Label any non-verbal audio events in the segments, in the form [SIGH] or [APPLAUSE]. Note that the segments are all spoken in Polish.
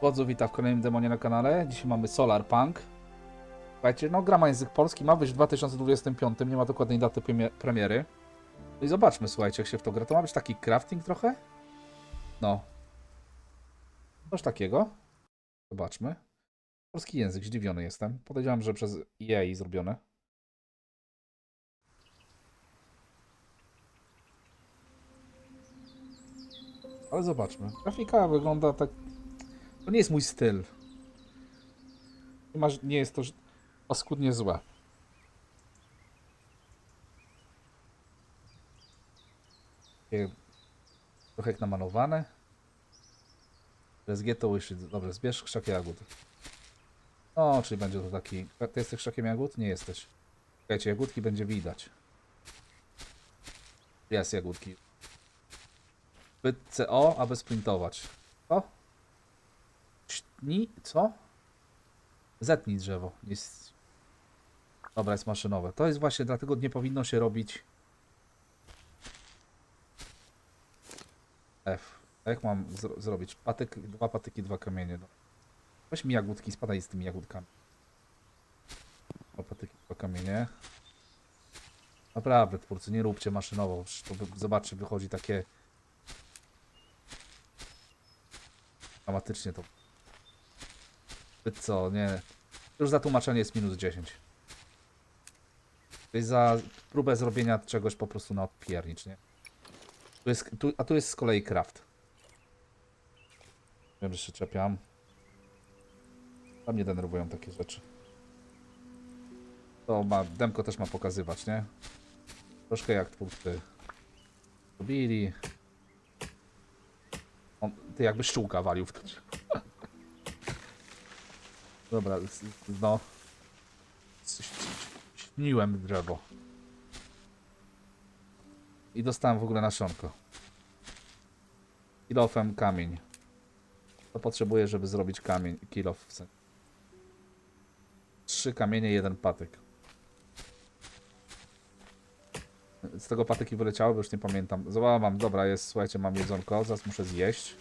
Wodzu, witam w kolejnym demonie na kanale. Dzisiaj mamy Solar Punk. Słuchajcie, no gra ma język polski, ma być w 2025, nie ma dokładnej daty premie- premiery. No i zobaczmy, słuchajcie, jak się w to gra. To ma być taki crafting trochę? No. Coś takiego. Zobaczmy. Polski język, zdziwiony jestem. Podejrzewam, że przez EA zrobione. Ale zobaczmy. Grafika wygląda tak to nie jest mój styl. Nie, nie jest to paskudnie złe. Trochę jak namalowane. SG to łyszy. Dobrze, zbierz krzak jagód. O, czyli będzie to taki... Ty jesteś krzakiem jagód? Nie jesteś. Czekajcie, jagódki będzie widać. Jest jagódki. Zbyt CO, aby sprintować. Co? Ni... Co? Zetnij drzewo. Jest... Dobra, jest maszynowe. To jest właśnie, dlatego nie powinno się robić... F. Jak mam zro zrobić? Patyk, dwa patyki, dwa kamienie. No. Weź mi jagódki, spadaj z tymi jagódkami. Dwa patyki, dwa kamienie. Naprawdę, twórcy, nie róbcie maszynowo. To wy- zobaczcie, wychodzi takie... Dramatycznie to co, nie. Już za tłumaczenie jest minus 10. To jest za próbę zrobienia czegoś po prostu na odpiernicz, nie? Tu jest, tu, a tu jest z kolei craft. Wiem, że się czepiam. Tam mnie denerwują takie rzeczy. To ma, demko też ma pokazywać, nie? Troszkę jak twórcy robili. On, ty jakby szczółka walił w to. Dobra, no. Śniłem drzewo. I dostałem w ogóle nasionko. Kilofem kamień. To potrzebuję, żeby zrobić kamień. Kilof w sensie. Trzy kamienie, jeden patyk. Z tego patyki wyleciały, bo już nie pamiętam. Zobacz, dobra, jest, słuchajcie, mam jedzonko, zaraz muszę zjeść.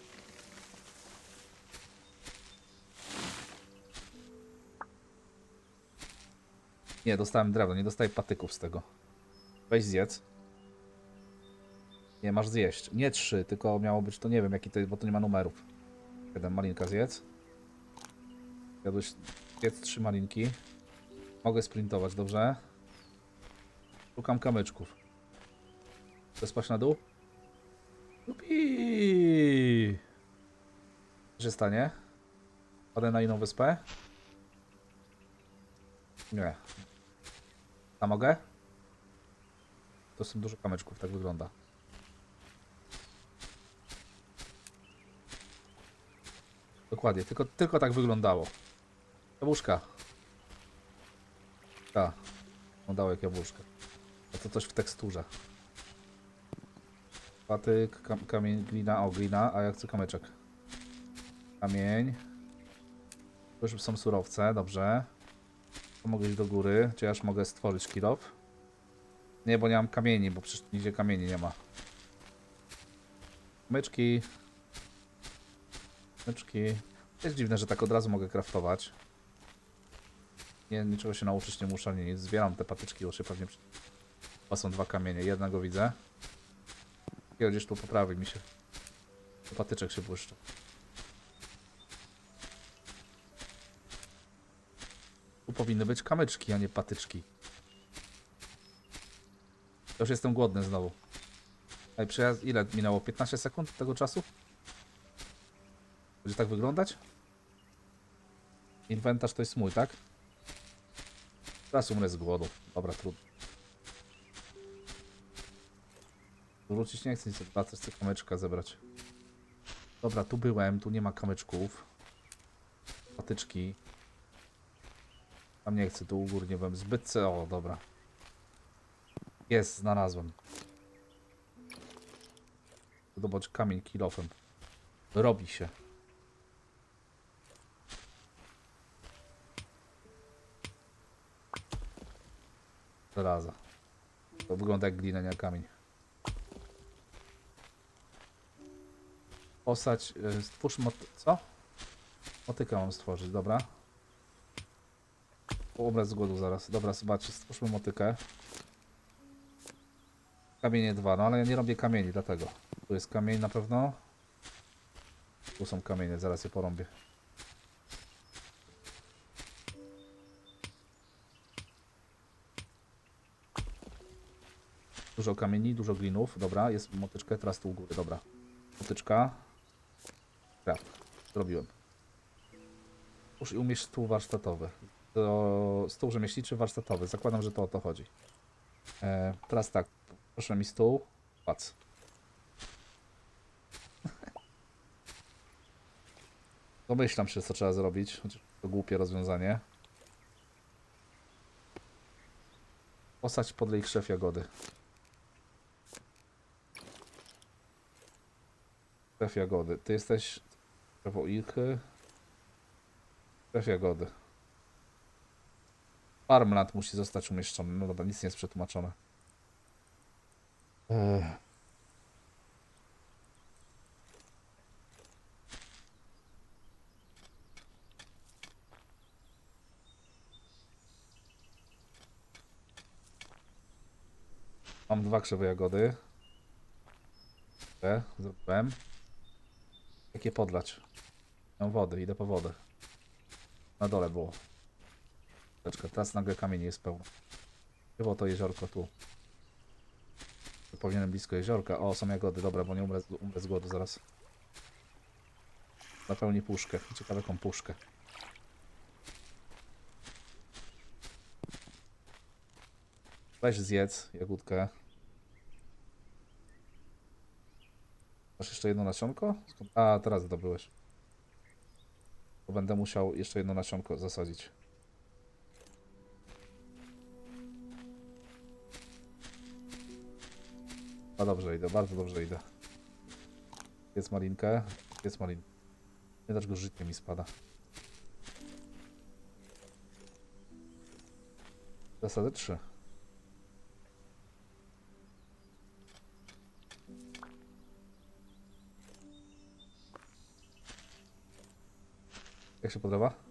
Nie, dostałem drewno, nie dostaję patyków z tego. Weź zjedz. Nie, masz zjeść. Nie trzy, tylko miało być, to nie wiem jaki to jest, bo to nie ma numerów. Jeden malinka zjedz. Jadłeś, zjedz trzy malinki. Mogę sprintować, dobrze? Szukam kamyczków. Chcę spać na dół? Jupi! Co się stanie? Padę na inną wyspę? Nie. A mogę? To są dużo kamyczków, tak wygląda. Dokładnie, tylko, tylko tak wyglądało. Jabłuszka. Tak. Wyglądało jak jabłuszka. A to coś w teksturze. Patyk, kam kamień, glina, o glina, a ja chcę kamyczek. Kamień. Tu już są surowce, dobrze. Mogę iść do góry. Czy ja już mogę stworzyć kilof? Nie, bo nie mam kamieni, bo przecież nigdzie kamieni nie ma. Myczki. Myczki. Jest dziwne, że tak od razu mogę craftować. Nie, niczego się nauczyć nie muszę, nie nic. Zbieram te patyczki, bo się pewnie... O, są dwa kamienie. Jednego widzę. I gdzieś tu poprawi mi się. Patyczek się błyszczy. Powinny być kamyczki, a nie patyczki. Już jestem głodny znowu. Ej, przejazd, ile minęło? 15 sekund tego czasu? Będzie tak wyglądać? Inwentarz to jest mój, tak? Teraz umrę z głodu. Dobra, trudno. Wrócić nie chcę nic wracać, chcę kamyczka zebrać. Dobra, tu byłem, tu nie ma kamyczków. Patyczki. Tam nie chcę, tu u góry nie byłem. Zbyt CO, dobra. Jest, znalazłem. Zobacz, kamień kilofem. Robi się. Żelaza. To wygląda jak glina, nie kamień. Postać, y, stwórz mot... Co? Motykę mam stworzyć, dobra. Obraz z głodu zaraz. Dobra, zobaczcie, stwórzmy motykę. Kamienie dwa, no ale ja nie robię kamieni, dlatego. Tu jest kamień na pewno. Tu są kamienie, zaraz je porąbię. Dużo kamieni, dużo glinów, dobra, jest motyczka, teraz tu u góry, dobra. Motyczka. Craft, zrobiłem. Już i umiesz stół warsztatowy. To stół rzemieślniczy warsztatowy, zakładam, że to o to chodzi. E, teraz tak, proszę mi stół, pac. [LAUGHS] Domyślam się, co trzeba zrobić, to głupie rozwiązanie. Posadź podlej krzew jagody. Krew jagody. Ty jesteś drzewo ilchy. Krew jagody. Farmland musi zostać umieszczony. No dobra, nic nie jest przetłumaczone. Mam dwa krzewy jagody. Te zrobiłem. Jakie podlać? Mam wody, idę po wodę. Na dole było. Czekaj, teraz nagle kamień jest pełno. Chyba to jeziorko tu. Powinienem blisko jeziorka. O, są jagody, dobra, bo nie umrę, umrę z głodu zaraz. Napełni puszkę. Ciekawe jaką puszkę. Weź zjedz jagódkę. Masz jeszcze jedno nasionko? A, teraz zdobyłeś. To będę musiał jeszcze jedno nasionko zasadzić. A dobrze idę, bardzo dobrze idę. Jest malinkę, jest malin. Nie dać go życie mi spada. Zasady 3. Jak się podoba?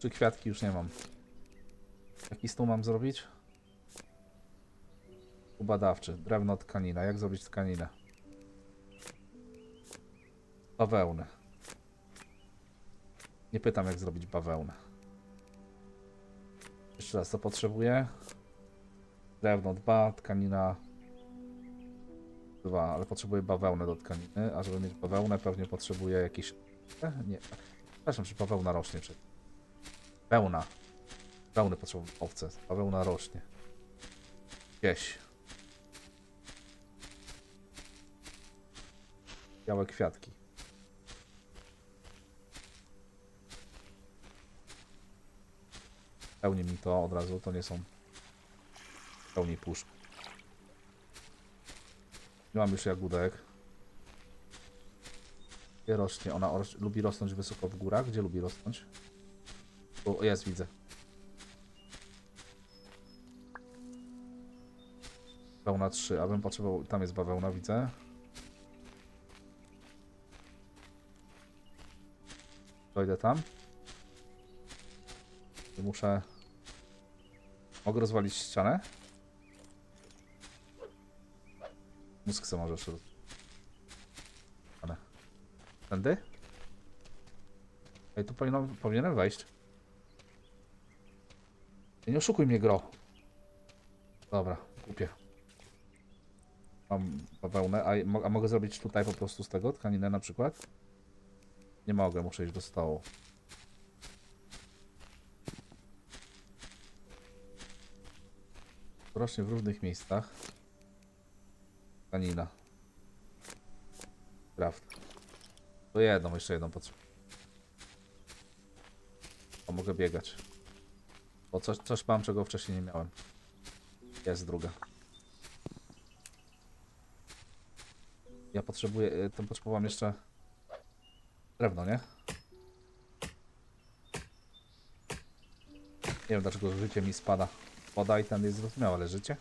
Czy kwiatki już nie mam? Jaki stół mam zrobić? Ubadawczy. Drewno tkanina. Jak zrobić tkaninę? Bawełnę. Nie pytam jak zrobić bawełnę. Jeszcze raz, co potrzebuję? Drewno 2, tkanina 2, ale potrzebuję bawełnę do tkaniny, a żeby mieć bawełnę pewnie potrzebuję jakieś... Nie, przepraszam, czy bawełna rośnie, czy... Wełna. Wełny potrzebuję, owce, bawełna rośnie. Gdzieś. Białe kwiatki. Pełni mi to od razu, to nie są pełni puszk. Nie mam już jagódek. Gdzie rośnie? Ona ros lubi rosnąć wysoko w górach. Gdzie lubi rosnąć? O, jest, widzę. Bawełna 3, a bym potrzebował... Tam jest bawełna, widzę. Dojdę tam. Muszę... Mogę rozwalić ścianę? Mózg co możesz roz... Ale... Tędy? Ej, tu powinno, powinienem wejść. Nie oszukuj mnie, gro. Dobra, kupię. Mam bawełnę, a, a mogę zrobić tutaj po prostu z tego tkaninę na przykład? Nie mogę, muszę iść do stołu. Rośnie w różnych miejscach. Tkanina. Craft. To jedną, jeszcze jedną potrzebuję. O, mogę biegać. Bo coś, coś mam, czego wcześniej nie miałem. Jest druga. Ja potrzebuję, y, to potrzebowałem jeszcze drewno, nie? Nie wiem dlaczego życie mi spada. Woda i ten jest zrozumiała, leżycie?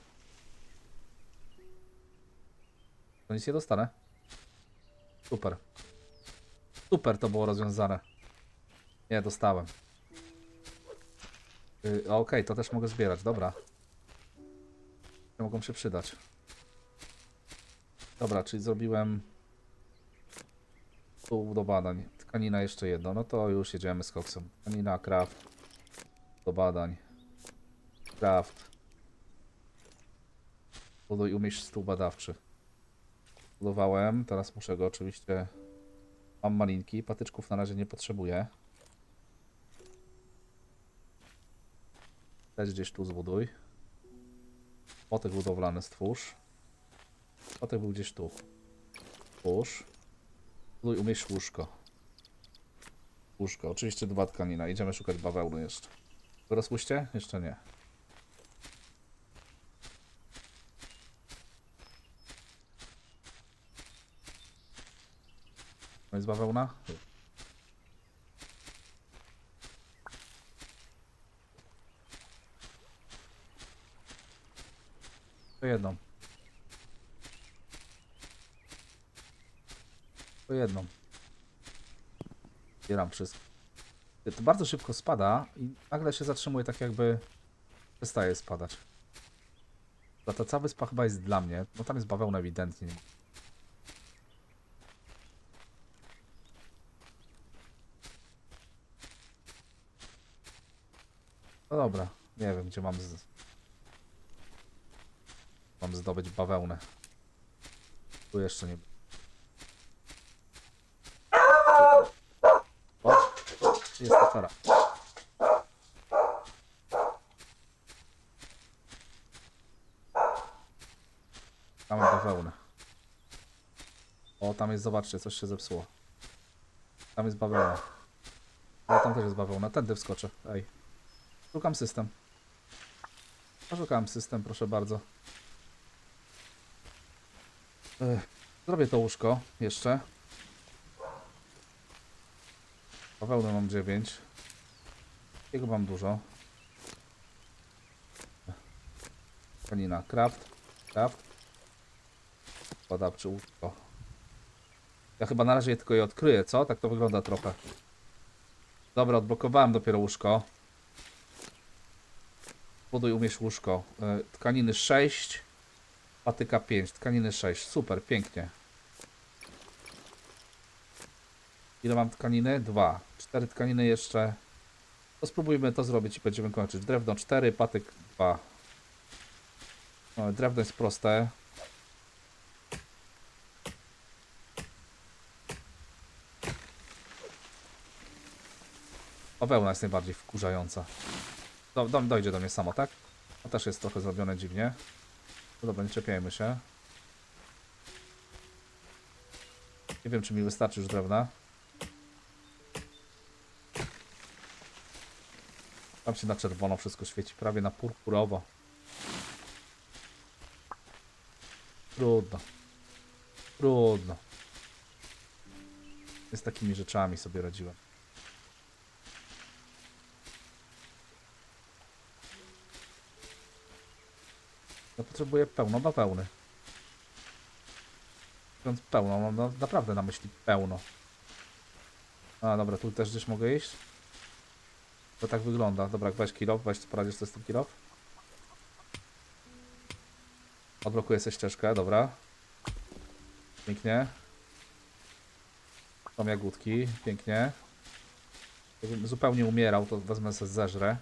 To nic nie dostanę. Super. Super to było rozwiązane. Nie, dostałem. Yy, Okej, to też mogę zbierać, dobra. Mogą się przydać. Dobra, czyli zrobiłem tu do badań. Tkanina jeszcze jedno, no to już jedziemy z koksem. Tkanina, craft, do badań. Craft. Buduj umieść stół badawczy. Budowałem, teraz muszę go oczywiście... Mam malinki, patyczków na razie nie potrzebuję. Też gdzieś tu zbuduj. Potek budowlany stwórz. Potek był gdzieś tu. Stwórz. Buduj umieść łóżko. Łóżko, oczywiście dwa tkanina. Idziemy szukać bawełny jeszcze. Wyrosłyście? Jeszcze nie. To jest bawełna? Jedną. To jedną. Zbieram wszystko. To bardzo szybko spada i nagle się zatrzymuje tak jakby przestaje spadać. Dobra, Ta cała wyspa chyba jest dla mnie, bo tam jest bawełna ewidentnie. No dobra, nie wiem gdzie mam z... Mam zdobyć bawełnę. Tu jeszcze nie. O! Jest afera. Mamy bawełnę. O, tam jest, zobaczcie, coś się zepsuło. Tam jest bawełna. O, tam też jest bawełna. Tędy wskoczę. Ej. Szukam system. Szukam system, proszę bardzo. Zrobię to łóżko jeszcze. Bawełny mam 9. Jego mam dużo. Kanina. Craft. Craft. Badawczy łóżko. Ja chyba na razie tylko je odkryję, co? Tak to wygląda trochę. Dobra, odblokowałem dopiero łóżko. Buduj umiesz łóżko. Y, Tkaniny 6. Patyka 5. Tkaniny 6. Super, pięknie. Ile mam tkaniny? 2. 4 tkaniny jeszcze. To spróbujmy to zrobić i będziemy kończyć. Drewno 4, patyk 2. No, drewno jest proste. Bawełna jest najbardziej wkurzająca. Do, do, dojdzie do mnie samo, tak? To też jest trochę zrobione dziwnie. No dobra, nie czepiajmy się. Nie wiem, czy mi wystarczy już drewna. Tam się na czerwono wszystko świeci, prawie na purpurowo. Trudno. Trudno. Z takimi rzeczami sobie radziłem. Ja potrzebuję pełno bawełny. Mówiąc pełno, mam na, naprawdę na myśli pełno. A dobra, tu też gdzieś mogę iść? To tak wygląda. Dobra, weź kilo, weź poradzisz sobie z tym kilo. Odblokuję sobie ścieżkę, dobra. Pięknie. Są jagódki, pięknie. Jakbym zupełnie umierał, to wezmę sobie zeżrę.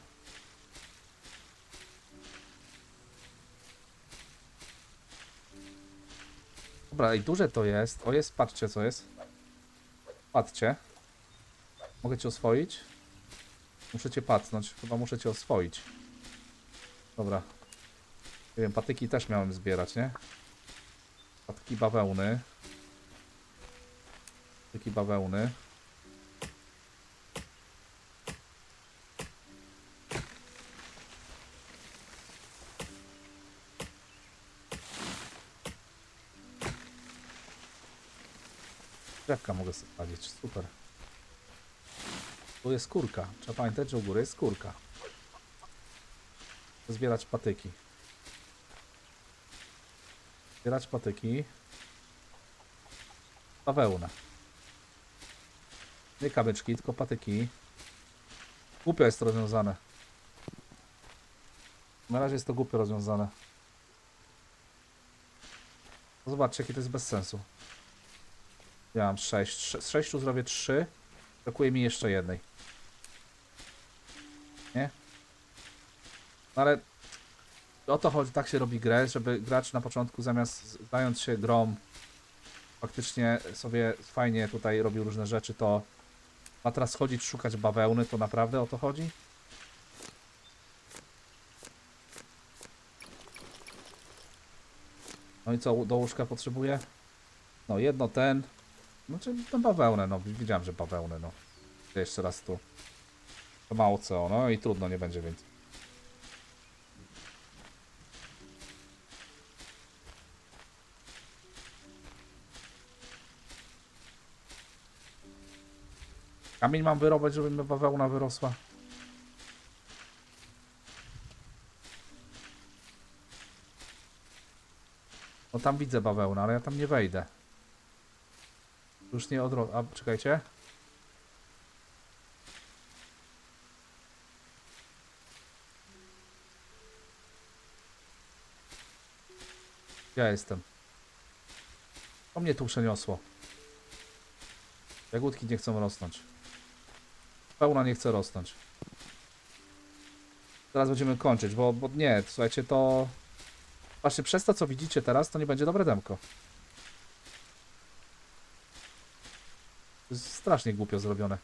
Dobra, i duże to jest. O jest, patrzcie co jest. Patrzcie. Mogę cię oswoić? Muszę cię pacnąć. Chyba muszę cię oswoić. Dobra. Nie wiem, patyki też miałem zbierać, nie? Patyki bawełny. Patyki bawełny. Drzewka mogę sobie wsadzić, super. Tu jest skórka. Trzeba pamiętać, że u góry jest skórka. Zbierać patyki. Zbierać patyki. Bawełnę. Nie kamyczki, tylko patyki. Głupio jest to rozwiązane. Na razie jest to głupio rozwiązane. Zobaczcie, jakie to jest bez sensu. Ja mam 6. Z 6 zrobię 3. Brakuje mi jeszcze jednej. Nie? No ale o to chodzi, tak się robi grę, żeby gracz na początku zamiast zająć się grą faktycznie sobie fajnie tutaj robił różne rzeczy, to ma teraz chodzić szukać bawełny, to naprawdę o to chodzi? No i co do łóżka potrzebuję? No jedno ten. Znaczy no bawełnę, no widziałem, że bawełnę, no. Jeszcze raz tu. To mało co, no i trudno, nie będzie więcej. Kamień mam wyrobić, żeby mi bawełna wyrosła. No tam widzę bawełnę, ale ja tam nie wejdę. Już nie odro... A, czekajcie. Ja jestem. To mnie tu przeniosło. Jagódki nie chcą rosnąć. Pełna nie chce rosnąć. Teraz będziemy kończyć, bo, bo nie, słuchajcie, to... Właśnie przez to, co widzicie teraz, to nie będzie dobre demko. To jest strasznie głupio zrobione.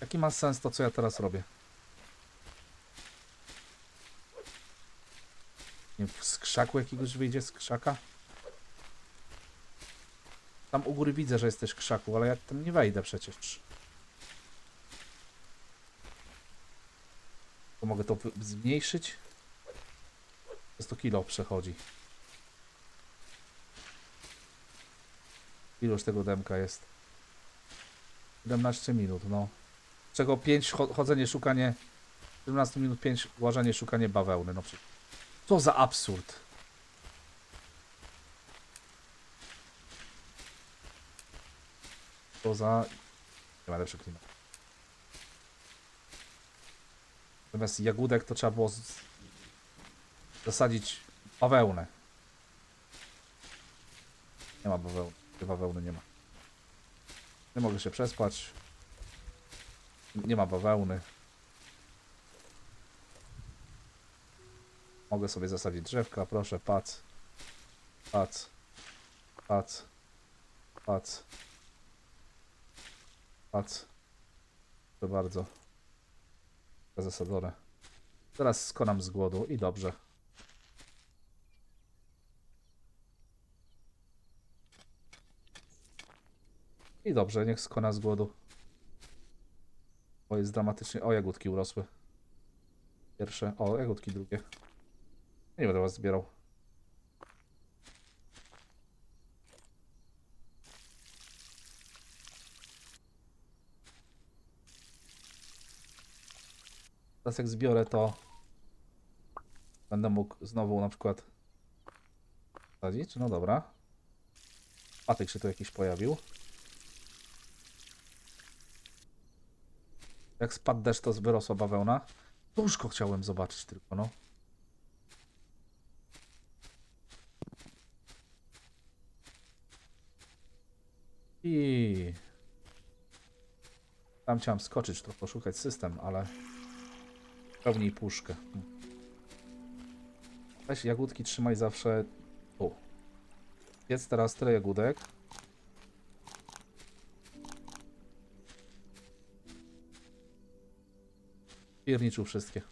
Jaki ma sens to, co ja teraz robię? Nie wiem, z krzaku jakiegoś wyjdzie z krzaka? Tam u góry widzę, że jesteś krzaku, ale ja tam nie wejdę przecież. To mogę to zmniejszyć? To 100 kilo przechodzi. Ilość tego demka jest? 17 minut, no. Z czego 5 cho chodzenie, szukanie... 17 minut 5 łażenie, szukanie bawełny, no. Co za absurd. To za... Nie ma lepszy klimat. Zamiast jagódek to trzeba było z... zasadzić bawełnę. Nie ma bawełny. Bawełny nie ma. Nie mogę się przespać. Nie ma bawełny. Mogę sobie zasadzić drzewka, proszę, pac. Pac. Pac. Pac. Pac. Proszę bardzo. Zasadzone. Teraz skonam z głodu i dobrze. I dobrze, niech skona z głodu. O, jest dramatycznie. O, jagódki urosły. Pierwsze. O, jagódki drugie. Nie będę was zbierał. Teraz jak zbiorę to będę mógł znowu na przykład sadzić. No dobra. Patyk się tu jakiś pojawił. Jak spadł deszcz, to wyrosła bawełna. Łóżko chciałem zobaczyć tylko, no. I tam chciałem skoczyć, to poszukać system, ale pełniej puszkę. Weź jagódki trzymaj zawsze tu. Jest teraz tyle jagódek. Pierniczył wszystkie.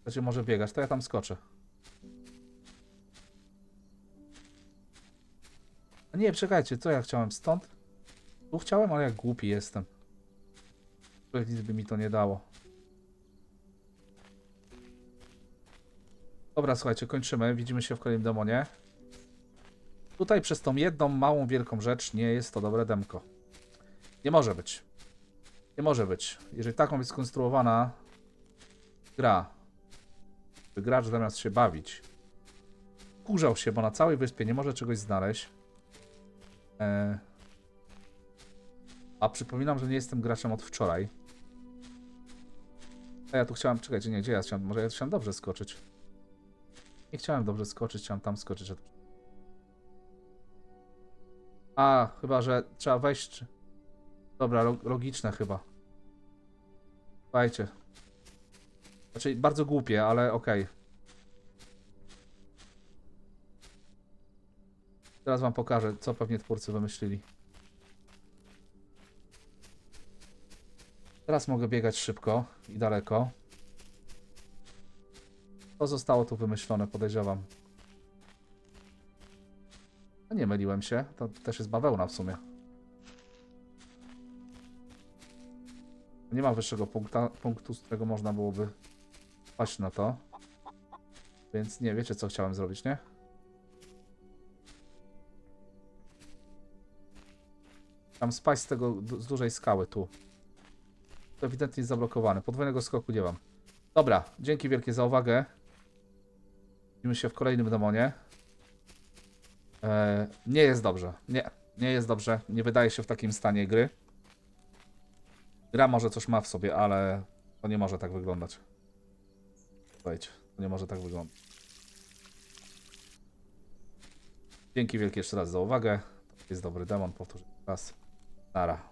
Chcecie może biegać, to ja tam skoczę. A nie, czekajcie, co ja chciałem stąd? Tu chciałem, ale jak głupi jestem. Nic by mi to nie dało. Dobra, słuchajcie, kończymy. Widzimy się w kolejnym demonie. Tutaj przez tą jedną małą, wielką rzecz nie jest to dobre demko. Nie może być. Nie może być. Jeżeli tak ma być skonstruowana gra, by gracz zamiast się bawić, kurzał się, bo na całej wyspie nie może czegoś znaleźć. E... A przypominam, że nie jestem graczem od wczoraj. A ja tu chciałem, czekajcie, nie, gdzie ja chciałem, może ja chciałem dobrze skoczyć. Nie chciałem dobrze skoczyć, chciałem tam skoczyć. A, chyba, że trzeba wejść. Dobra, log- logiczne chyba. Słuchajcie. Znaczy, bardzo głupie, ale okej. Teraz wam pokażę, co pewnie twórcy wymyślili. Teraz mogę biegać szybko i daleko. To zostało tu wymyślone, podejrzewam. A nie myliłem się, to też jest bawełna w sumie. Nie ma wyższego punkta, punktu, z którego można byłoby na to. Więc nie, wiecie co chciałem zrobić, nie? Tam spaść z tego, z dużej skały tu. To ewidentnie jest zablokowane. Podwójnego skoku nie mam. Dobra, dzięki wielkie za uwagę. Widzimy się w kolejnym demonie. E, nie jest dobrze. Nie, nie jest dobrze. Nie wydaje się w takim stanie gry. Gra może coś ma w sobie, ale to nie może tak wyglądać. Słuchajcie, to nie może tak wyglądać. Dzięki wielkie jeszcze raz za uwagę. To jest dobry demon, powtórzę raz. Nara.